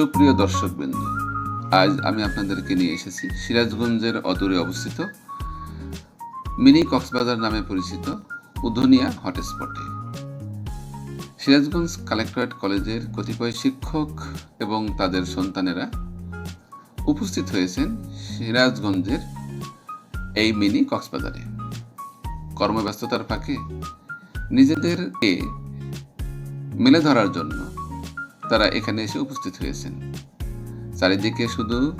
সুপ্রিয় দর্শকবৃন্দ, আজ আমি আপনাদেরকে নিয়ে এসেছি সিরাজগঞ্জের অদূরে অবস্থিত মিনি কক্সবাজার নামে পরিচিত উধনিয়া হটস্পটে। সিরাজগঞ্জ কালেক্টরেট কলেজের কতিপয় শিক্ষক এবং তাদের সন্তানেরা উপস্থিত হয়েছেন সিরাজগঞ্জের এই মিনি কক্সবাজারে। কর্মব্যস্ততার ফাঁকে নিজেদেরকে মেলে ধরার জন্য তারা এখানে এসে উপস্থিত হয়েছেন। চারিদিকে শুধু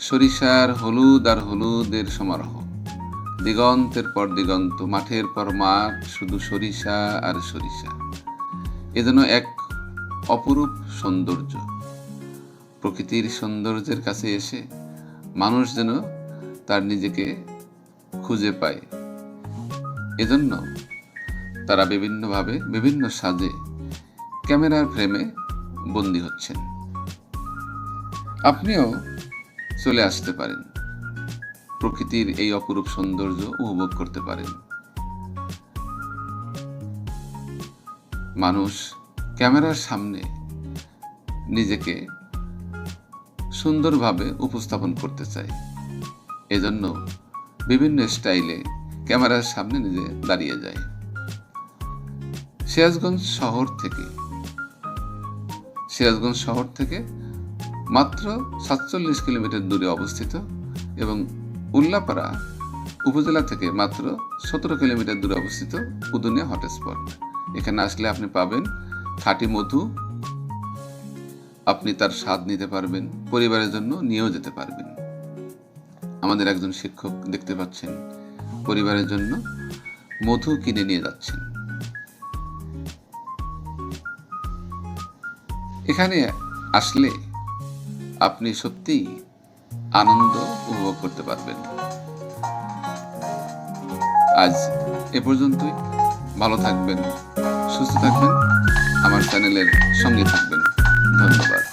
সরিষার হলুদ আর হলুদের সমারোহ। দিগন্তের পর দিগন্ত, মাঠের পর মাঠ, শুধু সরিষা আর সরিষা। এ যেন এক অপরূপ সৌন্দর্য। প্রকৃতির সৌন্দর্যের কাছে এসে মানুষ যেন তার নিজেকে খুঁজে পায়। এজন্য তারা বিভিন্নভাবে, বিভিন্ন সাজে ক্যামেরার ফ্রেমে বন্দী হচ্ছেন। আপনিও চলে আসতে পারেন। প্রকৃতির এই অপরূপ সৌন্দর্য উপভোগ করতে পারেন। মানুষ ক্যামেরার সামনে নিজেকে সুন্দরভাবে উপস্থাপন করতে চায়। এজন্য বিভিন্ন স্টাইলে ক্যামেরার সামনে নিজে দাঁড়িয়ে যায়। সিরাজগঞ্জ শহর থেকে সিরাজগঞ্জ শহর থেকে মাত্র সাতচল্লিশ কিলোমিটার দূরে অবস্থিত এবং উল্লাপাড়া উপজেলা থেকে মাত্র সতেরো কিলোমিটার দূরে অবস্থিত উদুনিয়া হটস্পট। এখানে আসলে আপনি পাবেন খাঁটি মধু। আপনি তার স্বাদ নিতে পারবেন, পরিবারের জন্য নিয়েও যেতে পারবেন। আমাদের একজন শিক্ষক দেখতে পাচ্ছেন, পরিবারের জন্য মধু কিনে নিয়ে যাচ্ছেন। এখানে আসলে আপনি সত্যিই আনন্দ উপভোগ করতে পারবেন। আজ এ পর্যন্তই। ভালো থাকবেন, সুস্থ থাকবেন। আমার চ্যানেলের সঙ্গে থাকবেন। ধন্যবাদ।